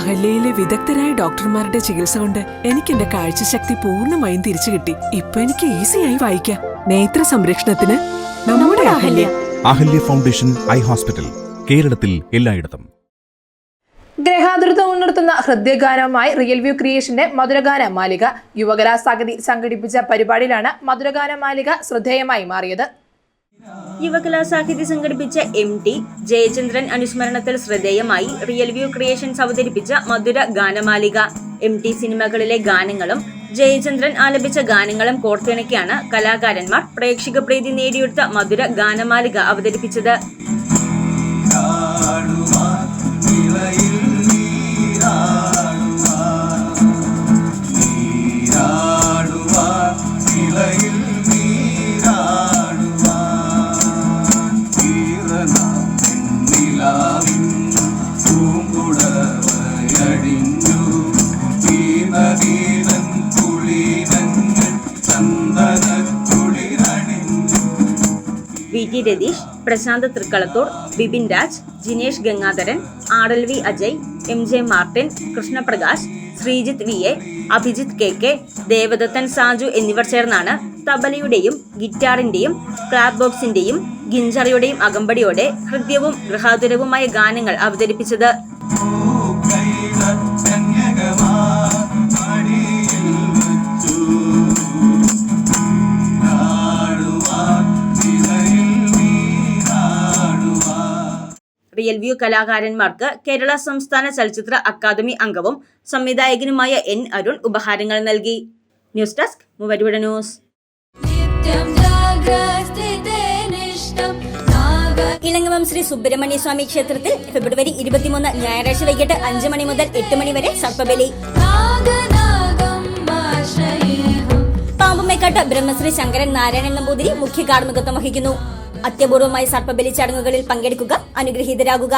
അഹല്യയിലെ വിദഗ്ധരായ ഡോക്ടർമാരുടെ ചികിത്സ കൊണ്ട് എനിക്ക് എന്റെ കാഴ്ചശക്തി പൂർണമായും തിരിച്ചു കിട്ടി. ഇപ്പൊ എനിക്ക് ഈസിയായി വായിക്കാം. നേത്ര സംരക്ഷണത്തിന് നമ്മുടെ Ahalya. Ahalya foundation eye hospital കേരളത്തിൽ എല്ലായിടത്തും. ഗ്രഹാതുരത്വം ഉണർത്തുന്ന ഹൃദയഗാനവുമായി റിയൽ വ്യൂ ക്രിയേഷന്റെ മധുരഗാന മാലിക. യുവകലാ സഗതി സംഘടിപ്പിച്ച പരിപാടിയിലാണ് മധുരഗാന മാലിക ശ്രദ്ധേയമായി മാറിയത്. യുവകലാ സാഹിത്യ സംഘടിപ്പിച്ച എം ടി ജയചന്ദ്രൻ അനുസ്മരണത്തിൽ ശ്രദ്ധേയമായി റിയൽ വ്യൂ ക്രിയേഷൻസ് അവതരിപ്പിച്ച മധുര ഗാനമാലിക. എം ടി സിനിമകളിലെ ഗാനങ്ങളും ജയചന്ദ്രൻ ആലപിച്ച ഗാനങ്ങളും കോർത്തിണക്കിയാണ് കലാകാരന്മാർ പ്രേക്ഷക പ്രീതി നേടിയെടുത്ത മധുര ഗാനമാലിക അവതരിപ്പിച്ചത്. V T Ratheesh Prasanth Thrikkalathoor Bipin Raj Jinesh Gangadharan R L V Ajay M J Martin Krishnaprakash Sreejith V A Abhijith K K Devadathan Saju എന്നിവർ ചേർന്നാണ് തബലയുടെയും ഗിറ്റാറിന്റെയും ക്ലാബ് ബോക്സിന്റെയും ഗിഞ്ചറിയുടെയും അകമ്പടിയോടെ ഹൃദ്യവും ഗൃഹാതുരവുമായ ഗാനങ്ങൾ അവതരിപ്പിച്ചത്. റിയൽ വ്യൂ കലാകാരന്മാർക്ക് കേരള സംസ്ഥാന ചലച്ചിത്ര അക്കാദമി അംഗവും സംവിധായകനുമായ എൻ അരുൺ ഉപഹാരങ്ങൾ നൽകി. ന്യൂസ് ഡെസ്ക് മൂവരുവിട ന്യൂസ്. ഇളങ്ങമം ശ്രീ സുബ്രഹ്മണ്യ സ്വാമി ക്ഷേത്രത്തിൽ ഫെബ്രുവരി ഇരുപത്തിമൂന്ന് ഞായറാഴ്ച വൈകിട്ട് അഞ്ചു മണി മുതൽ എട്ട് മണി വരെ സർപ്പബലി. പാമ്പുമേക്കാട്ട് ബ്രഹ്മശ്രീ ശങ്കരൻ നാരായണൻ നമ്പൂതിരി മുഖ്യ കാർമ്മികത്വം വഹിക്കുന്നു. അത്യപൂർവമായ സർപ്പബലി ചടങ്ങുകളിൽ പങ്കെടുക്കുക അനുഗ്രഹീതരാകുക.